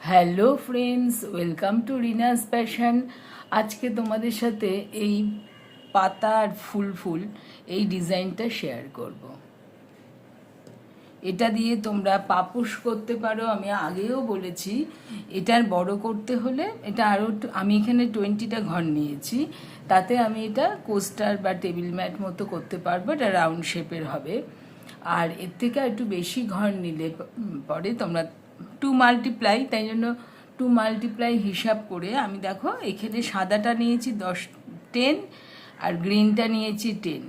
Hello friends welcome to Rina's passion আজকে তোমাদের সাথে এই পাতা আর ফুল ফুল এই ডিজাইনটা শেয়ার করব। এটা দিয়ে তোমরা পাপোশ করতে পারো, আমি আগেও বলেছি। এটার বড় করতে হলে এটা আরও আমি এখানে টোয়েন্টিটা ঘর নিয়েছি। তাতে আমি এটা কোস্টার বা টেবিল ম্যাট মতো করতে পারব, এটা রাউন্ড শেপের হবে। আর এর থেকে একটু বেশি ঘর নিলে পরে তোমরা টু মাল্টিপ্লাই তাই জন্য টু মাল্টিপ্লাই হিসাব করে আমি দেখো এখানে সাদাটা নিয়েছি দশ টেন আর গ্রিনটা নিয়েছি টেন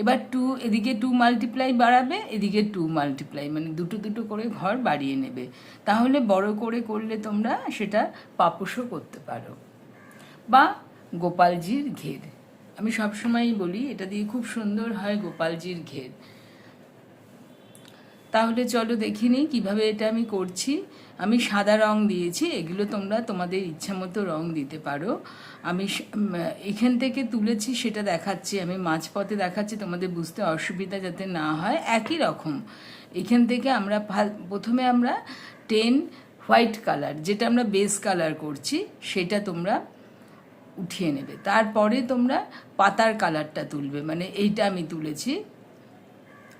এবার টু এদিকে টু মাল্টিপ্লাই বাড়াবে, এদিকে টু মাল্টিপ্লাই মানে দুটো দুটো করে ঘর বাড়িয়ে নেবে। তাহলে বড় করে করলে তোমরা সেটা পাপোশও করতে পারো। বা গোপালজির ঘের। আমি সবসময়ই বলি, এটা দিয়ে খুব সুন্দর হয় গোপালজির ঘের। তাহলে চলো দেখি নিই কীভাবে এটা আমি করছি। আমি সাদা রং দিয়েছি, এগুলো তোমরা তোমাদের ইচ্ছা মতো রং দিতে পারো। আমি এখান থেকে তুলেছি, সেটা দেখাচ্ছি। আমি মাঝপথে দেখাচ্ছি, তোমাদের বুঝতে অসুবিধা যাতে না হয়। একই রকম। এখান থেকে আমরা প্রথমে আমরা টেন হোয়াইট কালার যেটা আমরা বেস কালার করছি, সেটা তোমরা উঠিয়ে নেবে। তারপরে তোমরা পাতার কালারটা তুলবে। মানে এইটা আমি তুলেছি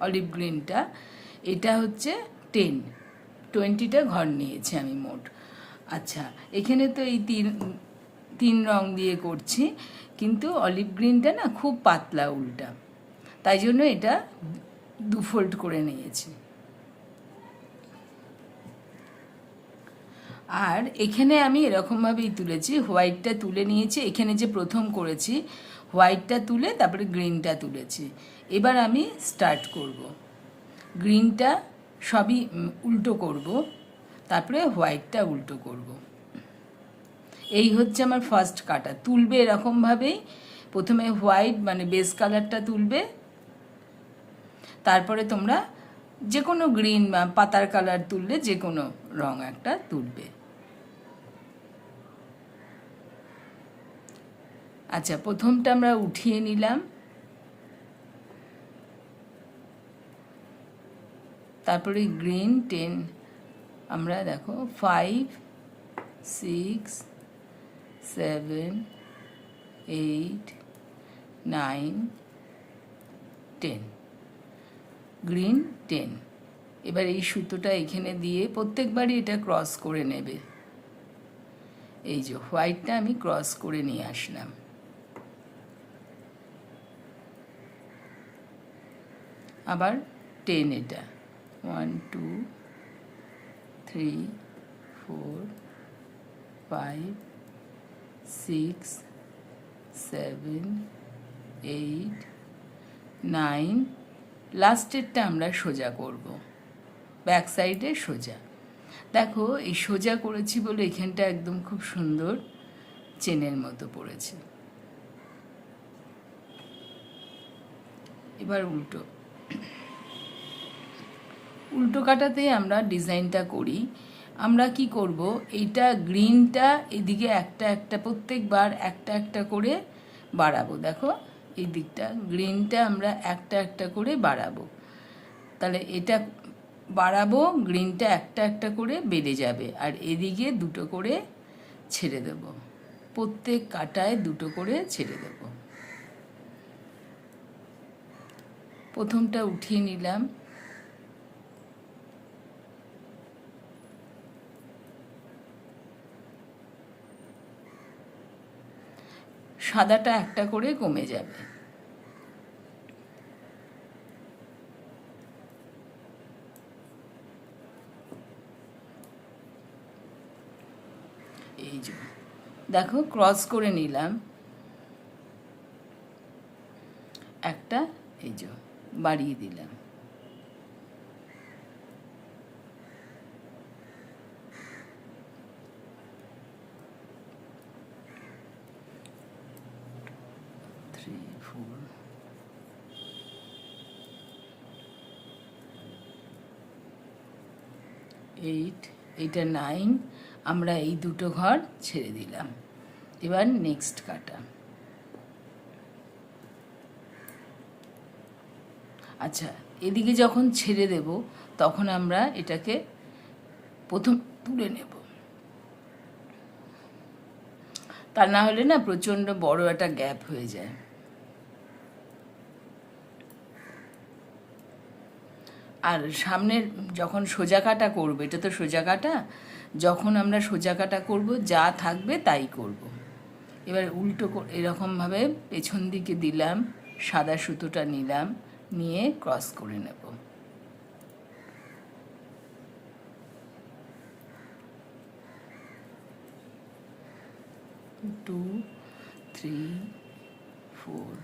অলিভ গ্রিনটা এটা হচ্ছে টেন টোয়েন্টিটা ঘর নিয়েছি আমি মোট। আচ্ছা এখানে তো এই তিন তিন রং দিয়ে করছি, কিন্তু অলিভ গ্রিনটা না খুব পাতলা উল্টা। তাই জন্য এটা দু ফোল্ড করে নিয়েছি। আর এখানে আমি এরকমভাবেই তুলেছি হোয়াইটটা তুলে নিয়েছি, এখানে যে প্রথম করেছি হোয়াইটটা তুলে তারপরে গ্রিনটা তুলেছি। এবার আমি স্টার্ট করব। গ্রিনটা সবই উল্টো করব, তারপরে হোয়াইটটা উল্টো করব। এই হচ্ছে আমার ফার্স্ট কাটা। তুলবে এরকমভাবেই, প্রথমে হোয়াইট মানে বেস কালারটা তুলবে, তারপরে তোমরা যে কোনো গ্রিন বা পাতার কালার তুললে যে কোনো রং একটা তুলবে। আচ্ছা প্রথমটা আমরা উঠিয়ে নিলাম। তারপরে গ্রিন টেন আমরা দেখো five six seven eight nine ten green ten এবার এই সুতোটা এখানে দিয়ে প্রত্যেকবারই এটা ক্রস করে নেবে। এই যে হোয়াইটটা আমি ক্রস করে নিয়ে আসলাম। আবার টেন এটা। One two three four five six seven eight nine লাস্টেরটা আমরা সোজা করব। ব্যাক সাইডে সোজা। দেখো, এই সোজা করেছি বলে এখানটা একদম খুব সুন্দর চেনের মতো পড়েছে। এবার উল্টো। উল্টো কাটাতে আমরা ডিজাইনটা করি। আমরা কি করব? এইটা গ্রিনটা এদিকে একটা একটা প্রত্যেকবার একটা একটা করে বাড়াবো। দেখো, এই দিকটা। গ্রিনটা আমরা একটা একটা করে বাড়াবো। তাহলে এটা বাড়াবো, গ্রিনটা একটা একটা করে বেড়ে যাবে। আর এদিকে দুটো করে ছেড়ে দেব। প্রত্যেক কাটায় দুটো করে ছেড়ে দেব। প্রথমটা উঠিয়ে নিলাম। সাদাটা একটা করে কমে যাবে। এই যে, দেখো ক্রস করে নিলাম। একটা, এই যে, বাড়িয়ে দিলাম। এইট এটা নাইন আমরা এই দুটো ঘর ছেড়ে দিলাম। এবার নেক্সট কাটা। আচ্ছা এদিকে যখন ছেড়ে দেব, তখন আমরা এটাকে প্রথম তুলে নেব। তা না হলে না প্রচণ্ড বড় একটা গ্যাপ হয়ে যায়। আর সামনের যখন সোজা কাটা করব, এটা তো সোজা কাটা, যখন আমরা সোজা কাটা করব, যা থাকবে তাই করব। এবার উল্টো এরকমভাবে পেছন দিকে দিলাম, সাদা সুতোটা নিলাম, নিয়ে ক্রস করে নেব two, three, four,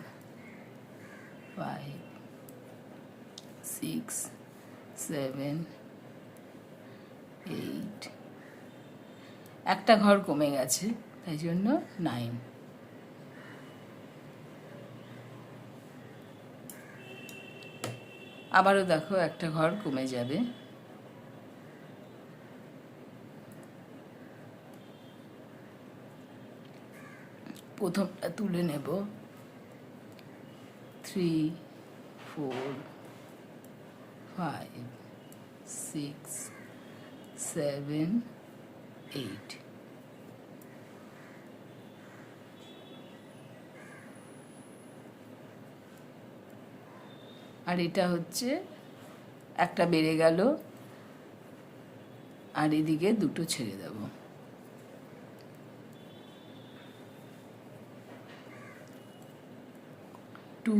five, six seven eight একটা ঘর কমে গেছে, তাই জন্য নাইন আবারও দেখো একটা ঘর কমে যাবে। প্রথমটা তুলে নেব। Three four five six seven eight আর এটা হচ্ছে একটা বেড়ে গেল। আর এদিকে দুটো ছেড়ে দেব। টু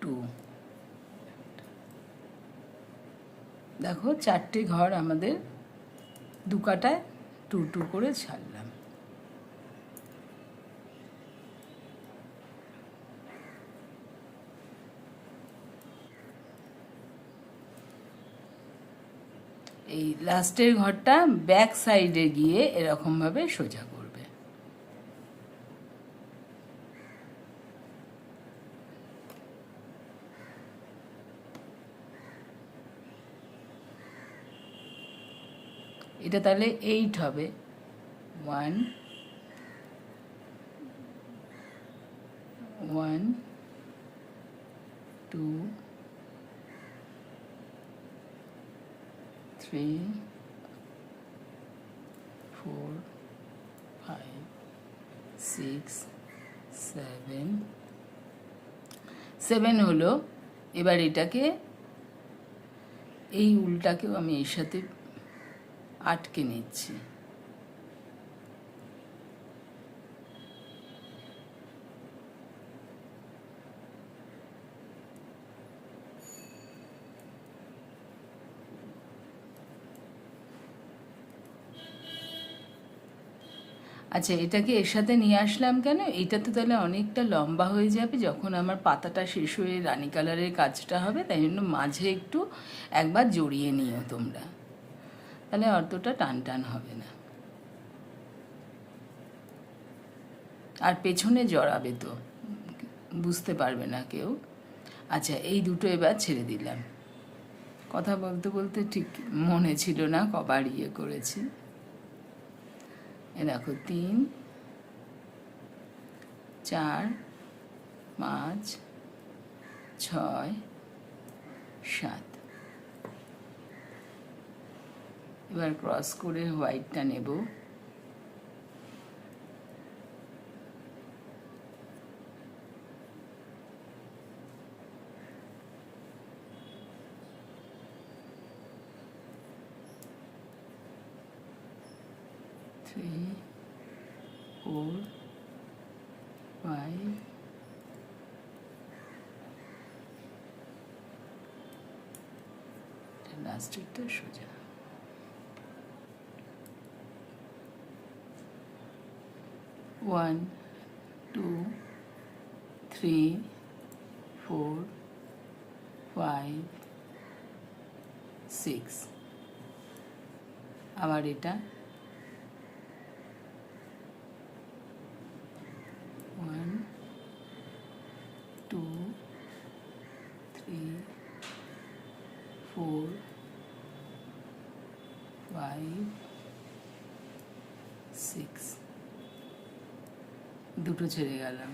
টু দেখো, চারটে ঘর আমাদের দু কাটায় টু টু করে ছাড়লাম। এই লাস্টের ঘরটা ব্যাক সাইডে গিয়ে এরকমভাবে সোজা করবে। এটা তাহলে এইট হবে। One one two three four five six seven seven হলো, এবার এটাকে, এই উলটাকেও আমি এর সাথে আটকে নিচ্ছি। আচ্ছা এটাকে এর সাথে নিয়ে আসলাম কেন? এটা তো তাহলে অনেকটা লম্বা হয়ে যাবে যখন আমার পাতাটা শেষ হয়ে রানী কালারের কাজটা হবে, তাই জন্য মাঝে একটু একবার জড়িয়ে নিও তোমরা। তাহলে অতটা টান টান হবে না। আর পেছনে জড়াবে তো, বুঝতে পারবে না কেউ। আচ্ছা এই দুটো এবার ছেড়ে দিলাম। কথা বলতে বলতে ঠিক মনে ছিল না, কবার ইয়ে করেছি। এ দেখো, তিন, চার, পাঁচ, ছয়, সাত। এবার ক্রস করে হোয়াইটটা নেব। Three, four, five, লাস্টেরটা সোজা। one two three four five six আবার এটা ওয়ান টু থ্রি ফোর দুটো ছেড়ে গেলাম।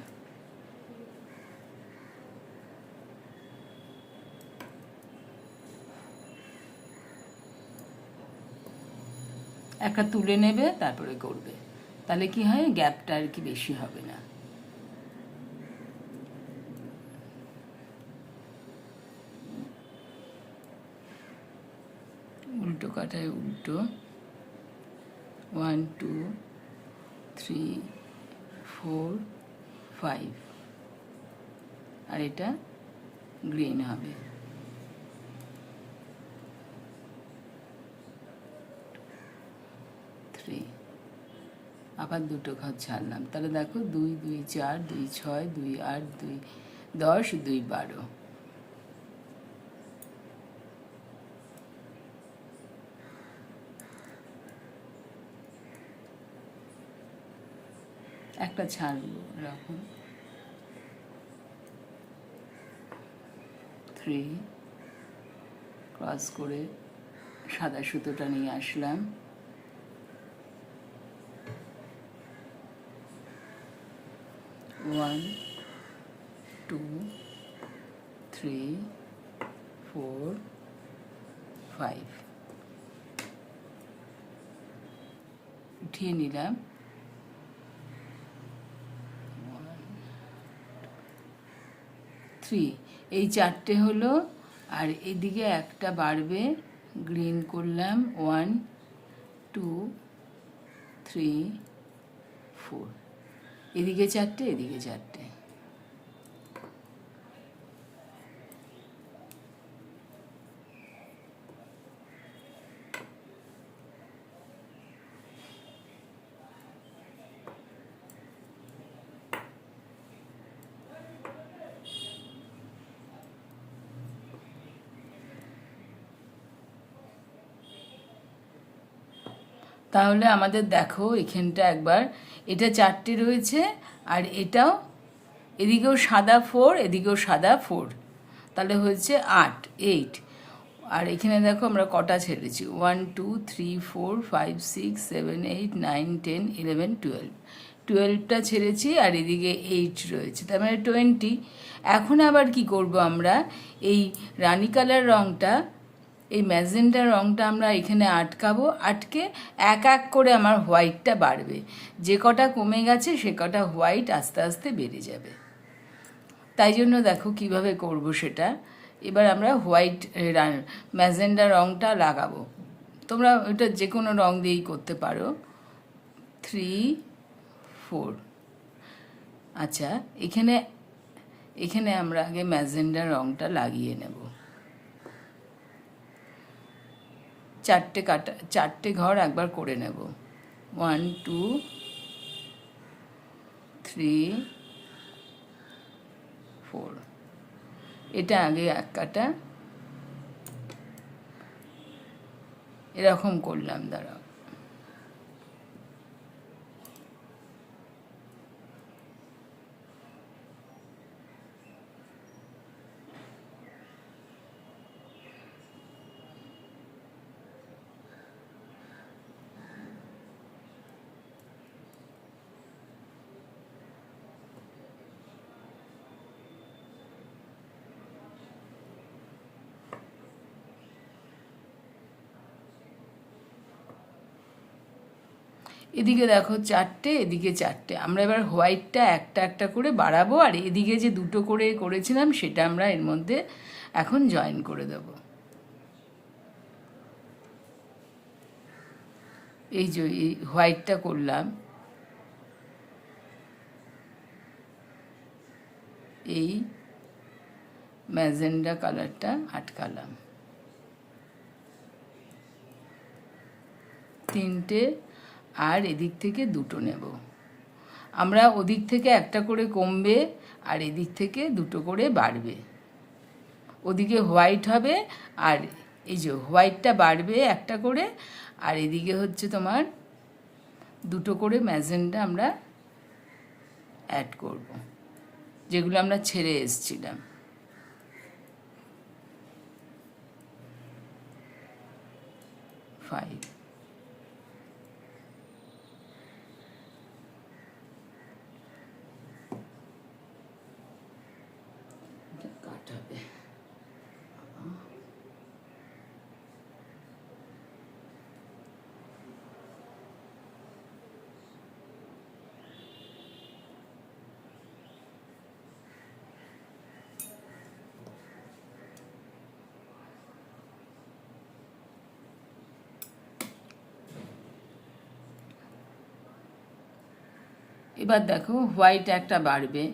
একটা তুলে নেবে, তারপরে করবে। তাহলে কি হয়? গ্যাপটা আর কি বেশি হবে না। উল্টো কাটায় উল্টো। One two three four five আর এটা গ্রিন হবে। থ্রি আবার দুটো ঘর ছাড়লাম। তাহলে দেখো দুই দুই, চার, দুই, ছয়, দুই, আট, দুই, দশ, দুই, বারো। একটা ছাড়বো এরকম থ্রি ক্রস করে সাদা সুতোটা নিয়ে আসলাম। One two three four five উঠিয়ে নিলাম। থ্রি এই চারটে হলো, আর এদিকে একটা বাড়বে গ্রিন করলাম ওয়ান টু থ্রি ফোর এদিকে চারটে এদিকে চারটে। তাহলে আমাদের দেখো এখানটা একবার। এটা চারটে রয়েছে, আর এটাও এদিকেও সাদা ফোর এদিকেও সাদা ফোর তাহলে হয়েছে আট এইট আর এখানে দেখো আমরা কটা ছেড়েছি? One two three four five six seven eight nine ten eleven twelve টুয়েলভটা ছেড়েছি আর এদিকে এইট রয়েছে। তার মানে টোয়েন্টি এখন আবার কি করব আমরা? এই রানী কালার রঙটা এই ম্যাজেন্ডা রঙটা আমরা এখানে আটকাবো, আটকে এক এক করে আমার হোয়াইটটা বাড়বে। যে কটা কমে গেছে, সে কটা হোয়াইট আস্তে আস্তে বেড়ে যাবে। তাই জন্য দেখো কীভাবে করব সেটা। এবার আমরা হোয়াইট ম্যাজেন্ডা রঙটা লাগাবো। তোমরা ওটা যে কোনো রঙ দিয়েই করতে পারো। Three, four. আচ্ছা এখানে এখানে আমরা আগে ম্যাজেন্ডা রঙটা লাগিয়ে নেব। চারটে কাটা, চারটে ঘর একবার করে নেব। ওয়ান টু থ্রি ফোর এটা আগে এক কাটা। এরকম করলাম, দাঁড়াও। এদিকে দেখো চারটে, এদিকে চারটে। আমরা এবার হোয়াইটটা একটা একটা করে বাড়াবো, আর এদিকে যে দুটো করে করেছিলাম সেটা আমরা এর মধ্যে এখন জয়েন করে দেব। এই যে এই হোয়াইটটা করলাম। এই ম্যাজেন্ডা কালারটা আটকালাম। তিনটে আর এদিক থেকে দুটো নেব। আমরা ওদিক থেকে একটা করে কমবে আর এদিক থেকে দুটো করে বাড়বে। ওদিকে হোয়াইট হবে আর এই যে হোয়াইটটা বাড়বে একটা করে আর এদিকে হচ্ছে তোমার দুটো করে ম্যাজেন্টা আমরা অ্যাড করব, যেগুলো আমরা ছেড়ে এসছিলাম। ফাইভ এবার দেখো হোয়াইট একটা বাড়বে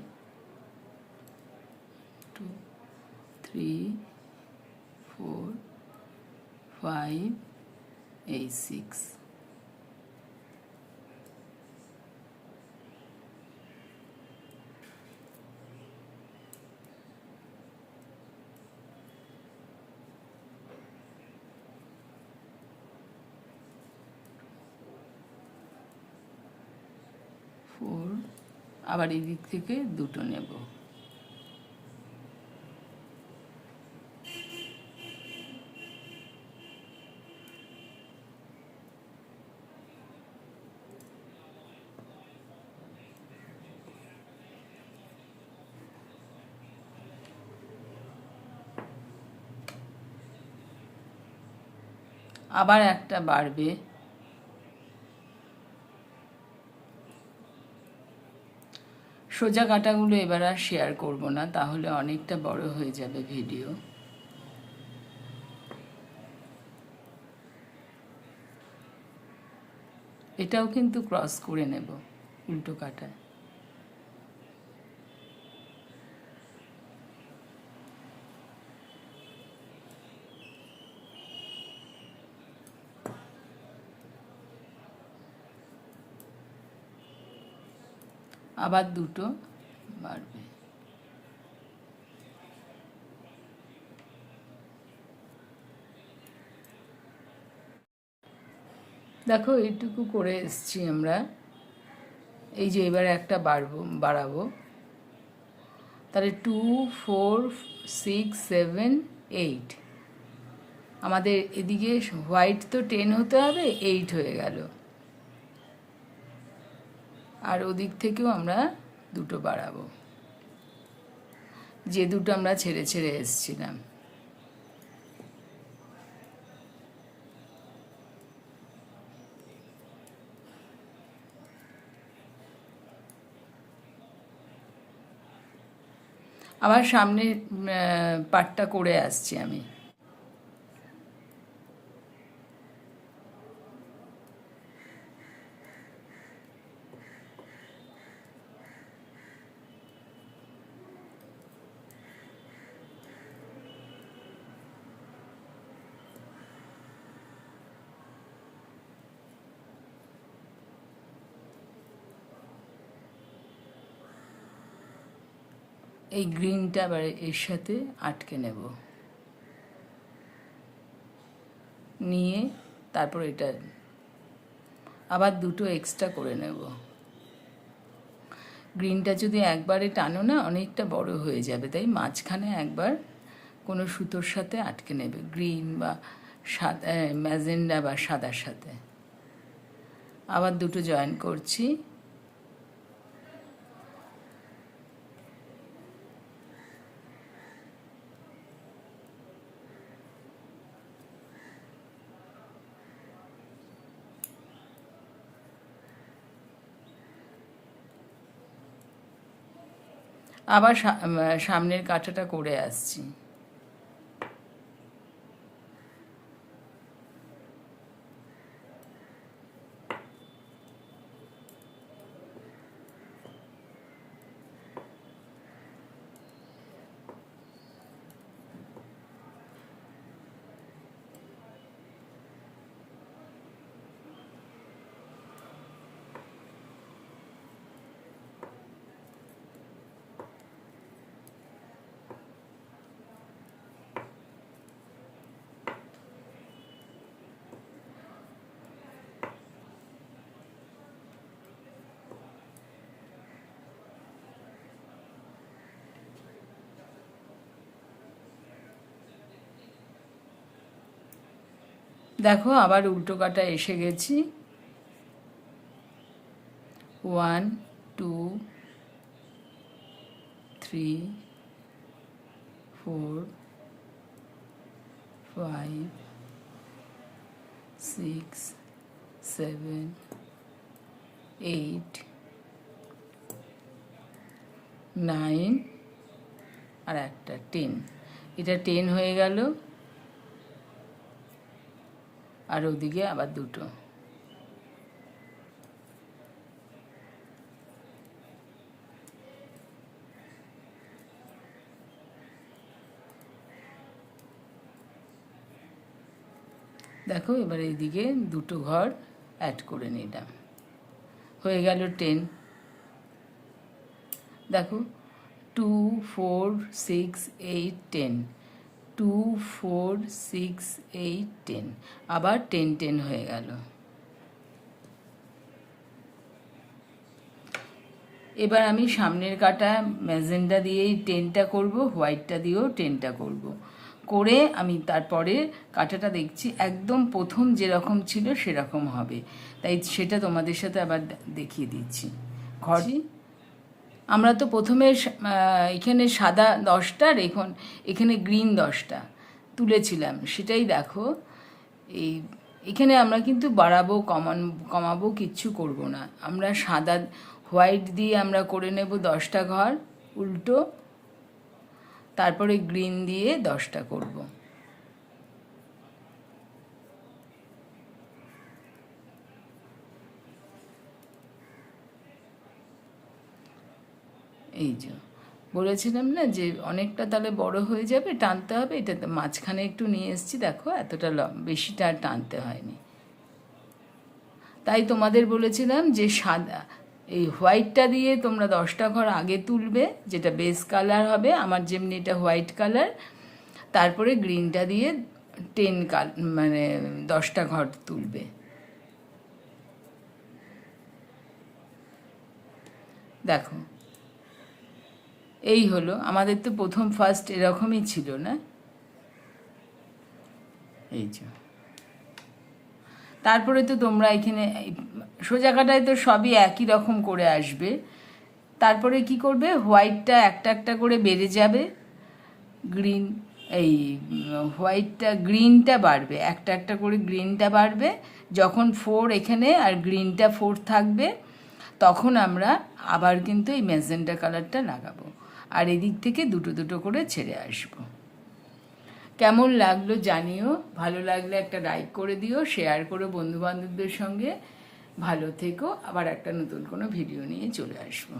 টু থ্রি ফোর ফাইভ এই সিক্স ফোর আবার এই দিক থেকে দুটো নেব। আবার একটা বাড়বে। সোজা কাটাগুলো এবার আর শেয়ার করব না, তাহলে অনেকটা বড় হয়ে যাবে ভিডিও এটাও কিন্তু ক্রস করে নেব, উল্টো কাটায়। আবার দুটো বাড়বে। দেখো, এইটুকু করে এসছি আমরা। এই যে এবার একটা বাড়বো, বাড়াবো। তাহলে two four six seven eight আমাদের এদিকে হোয়াইট তো টেন হতে হবে এইট হয়ে গেল। আর ওদিক থেকেও আমরা দুটো বাড়াবো। যে দুটো আমরা ছেড়ে ছেড়ে এসছিলাম। আবার সামনে পাটটা করে আসছি আমি। এই গ্রিনটা আবার এর সাথে আটকে নেব। নিয়ে তারপর এটা আবার দুটো এক্সট্রা করে নেব। গ্রিনটা যদি একবারে টানো না, অনেকটা বড় হয়ে যাবে। তাই মাঝখানে একবার কোনো সুতোর সাথে আটকে নেবে, গ্রিন বা সাদা ম্যাজেন্ডা বা সাদার সাথে। আবার দুটো জয়েন করছি। আবার সামনের কাঁটাটা করে আসছি। দেখো, আবার উল্টো কাটা এসে গেছি। One two three four five six seven eight nine আর একটা টেন এটা টেন হয়ে গেল। আর ওদিকে আবার দুটো। দেখো, এবার এইদিকে দুটো ঘর অ্যাড করে নিলাম। হয়ে গেল টেন দেখো two four six eight ten two four six eight ten আবার টেন টেন হয়ে গেল। এবার আমি সামনের কাটা ম্যাজেন্ডা দিয়েই টেনটা করব হোয়াইটটা দিয়েও টেনটা করব। করে আমি তারপরে কাটাটা দেখছি একদম প্রথম যেরকম ছিল সেরকম হবে। তাই সেটা তোমাদের সাথে আবার দেখিয়ে দিচ্ছি। ঘরে আমরা তো প্রথমে এখানে সাদা দশটা আর এখন এখানে গ্রিন দশটা তুলেছিলাম। সেটাই দেখো, এই এখানে আমরা কিন্তু বাড়াবো, কমান, কমাবো, কিচ্ছু করব না। আমরা সাদা, হোয়াইট দিয়ে আমরা করে নেব দশটা ঘর, উল্টো। তারপরে গ্রিন দিয়ে দশটা করব। এই যে, বলেছিলাম না যে অনেকটা তাহলে বড় হয়ে যাবে, টানতে হবে, এটা তো মাঝখানে একটু নিয়ে এসেছি, দেখো এতটা বেশিটা আর টানতে হয়নি। তাই তোমাদের বলেছিলাম যে সাদা, এই হোয়াইটটা দিয়ে তোমরা দশটা ঘর আগে তুলবে, যেটা বেস কালার হবে, আমার যেমনি এটা হোয়াইট কালার, তারপরে গ্রিনটা দিয়ে টেন কাল মানে দশটা ঘর তুলবে। দেখো এই হলো, আমাদের তো প্রথম ফার্স্ট এরকমই ছিল, না? এই যে। তারপরে তো তোমরা এখানে, সোজা কাটায় তো সবই একই রকম করে আসবে। তারপরে কি করবে? হোয়াইটটা একটা একটা করে বেড়ে যাবে। গ্রিন এই হোয়াইটটা গ্রিনটা বাড়বে। একটা একটা করে গ্রিনটা বাড়বে। যখন ফোর এখানে আর গ্রিনটা ফোর থাকবে, তখন আমরা আবার কিন্তু এই ম্যাজেন্টা কালারটা লাগাবো। আর এদিক থেকে দুটো দুটো করে ছেড়ে আসব। কেমন লাগল জানিও, ভালো লাগলে একটা লাইক করে দিও শেয়ার করো বন্ধুবান্ধবদের সঙ্গে। ভালো থেকো, আবার একটা নতুন কোনো ভিডিও নিয়ে চলে আসব।